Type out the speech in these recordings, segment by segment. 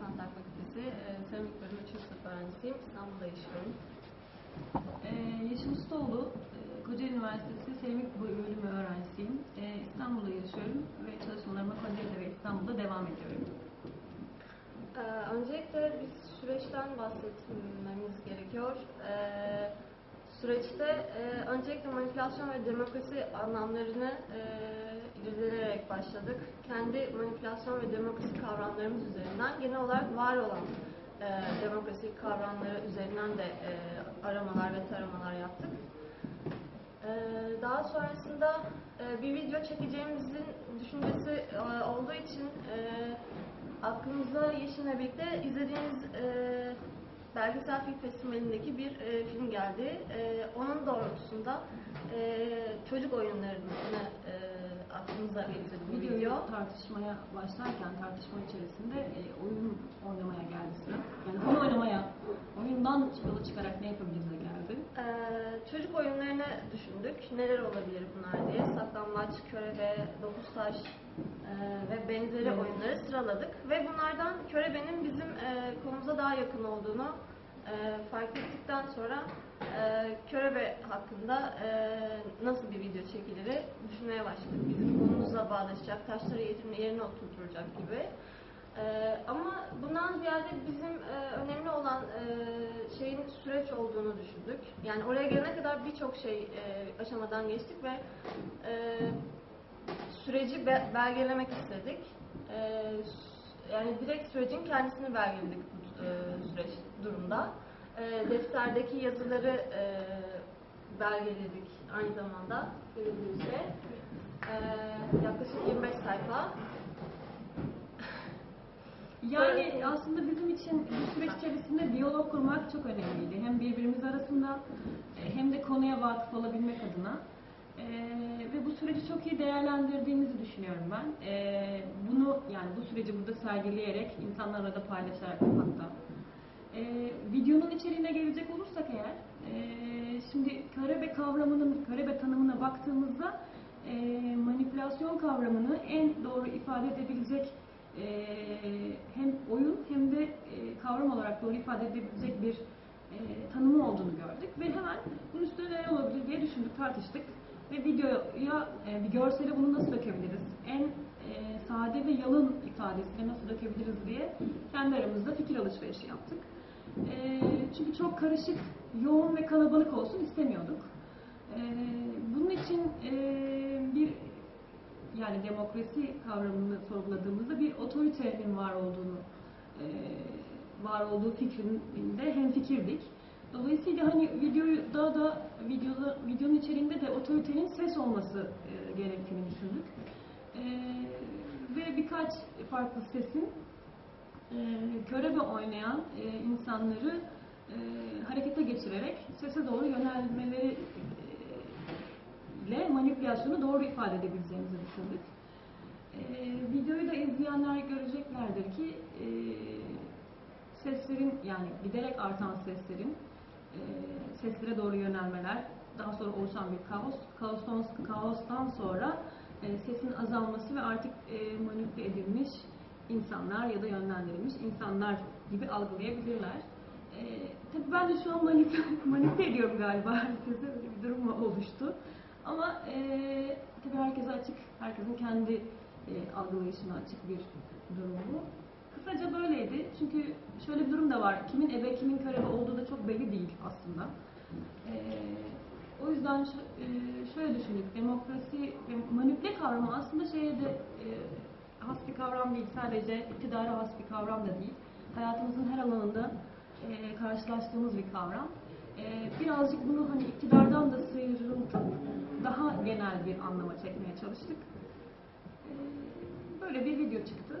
Sanatlar Fakültesi e, Seramik Bölümü 3. sınıf öğrencisiyim. İstanbul'da yaşıyorum. Ee, Yeşim Ustaoğlu, e, Kocaeli Üniversitesi Seramik Bölümü öğrencisiyim. Ee, İstanbul'da yaşıyorum ve çalışmalarıma Kocaeli'de ve İstanbul'da devam ediyorum. Ee, öncelikle bir süreçten bahsetmemiz gerekiyor. Ee, süreçte e, öncelikle manipülasyon ve demokrasi anlamlarını e, irdeleyerek başladık. Kendi manipülasyon ve demokrasi kavramlarımız üzerinden genel olarak var olan e, demokrasi kavramları üzerinden de e, aramalar ve taramalar yaptık. Ee, Daha sonrasında e, bir video çekeceğimizin düşüncesi e, olduğu için e, aklımıza Yeşim'le birlikte izlediğimiz e, Belgesel Film Festivali'ndeki bir e, film geldi. E, Onun doğrultusunda e, çocuk oyunlarını e, aklımıza getirdi bu Videoyu video. tartışmaya başlarken, tartışma içerisinde e, oyun oynamaya geldi sıra. Yani oyun oynamaya, oyundan yola çıkarak ne. Ee, çocuk oyunlarını düşündük. Neler olabilir bunlar diye. Saklambaç, körebe, dokuz taş e, ve benzeri Evet. oyunları sıraladık. Ve bunlardan körebenin bizim e, konumuza daha yakın olduğunu e, fark ettikten sonra e, körebe hakkında e, nasıl bir video çekilir düşünmeye başladık. Bizim konumuzla bağdaşacak, taşları yerine, yerine oturtacak gibi. Ee, ama bundan ziyade bizim e, önemli olan e, şeyin süreç olduğunu düşündük. Yani oraya gelene kadar birçok şey e, aşamadan geçtik ve e, süreci be- belgelemek istedik. E, yani direkt sürecin kendisini belgeledik bu e, süreç durumda. E, defterdeki yazıları e, belgeledik aynı zamanda görüldüğünüzde. E, yaklaşık 25 sayfa. Yani aslında bizim için bu süreç içerisinde diyalog kurmak çok önemliydi. Hem birbirimiz arasında e, hem de konuya vakıf olabilmek adına. E, ve bu süreci çok iyi değerlendirdiğimizi düşünüyorum ben. E, bunu yani bu süreci burada sergileyerek, insanlarla da paylaşarak hatta. E, videonun içeriğine gelecek olursak eğer, e, şimdi körebe kavramının, körebe tanımına baktığımızda e, manipülasyon kavramını en doğru ifade edebilecek e, hem oyun hem de e, kavram olarak doğru ifade edebilecek bir e, tanımı olduğunu gördük ve hemen bunun üstüne neler olabilir diye düşündük, tartıştık ve videoya e, bir görsele bunu nasıl dökebiliriz, en e, sade ve yalın ifadesine nasıl dökebiliriz diye kendi aramızda fikir alışverişi yaptık. E, çünkü çok karışık, yoğun ve kalabalık olsun istemiyorduk. E, bunun için e, bir yani demokrasi kavramını sorguladığımızda bir otoritenin var olduğunu e, var olduğu fikrinde hem fikirdik. Dolayısıyla hani videoyu daha da videoda videonun içeriğinde de otoritenin ses olması e, gerektiğini düşündük. E, ve birkaç farklı sesin e, körebe oynayan e, insanları harekete geçirerek sese doğru yönelmeleri e, ile manipülasyonu doğru ifade edebileceğimizi düşündük. E, videoyu da izleyenler göreceklerdir ki e, seslerin yani giderek artan seslerin e, seslere doğru yönelmeler, daha sonra oluşan bir kaos, kaostan, kaostan sonra e, sesin azalması ve artık e, manipüle edilmiş insanlar ya da yönlendirilmiş insanlar gibi algılayabilirler. E, tabii ben de şu an manipüle, ediyorum galiba herkese öyle bir durum oluştu. Ama e, tabii herkese açık, herkesin kendi e, algılayışına açık bir durum bu. Kısaca böyleydi. Çünkü şöyle bir durum da var. Kimin ebe, kimin körebe olduğu da çok belli değil aslında. E, o yüzden e, şöyle düşündük. Demokrasi ve manipüle kavramı aslında şeye de e, has bir kavram değil. Sadece iktidara has bir kavram da değil. Hayatımızın her alanında e, karşılaştığımız bir kavram. E, birazcık bunu hani iktidardan da sıyrıltıp daha genel bir anlama çekmeye çalıştık. E, böyle bir video çıktı.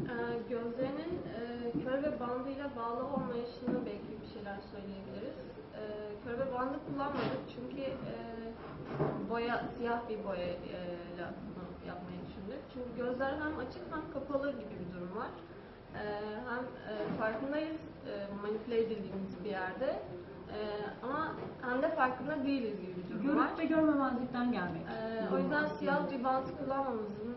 Ee, gözlerinin e, kör ve bandıyla bağlı olmayışını belki bir şeyler söyleyebiliriz. Ee, kör ve bandı kullanmadık çünkü e, boya, siyah bir bunu yapmayı düşündük. Çünkü gözler hem açık hem kapalı gibi bir durum var. Ee, hem e, farkındayız e, manipüle edildiğimiz bir yerde e, ama hem de farkında değiliz gibi bir durum var. Görüp ve görmemezlikten gelmek. Ee, o yüzden siyah bir bant kullanmamızın.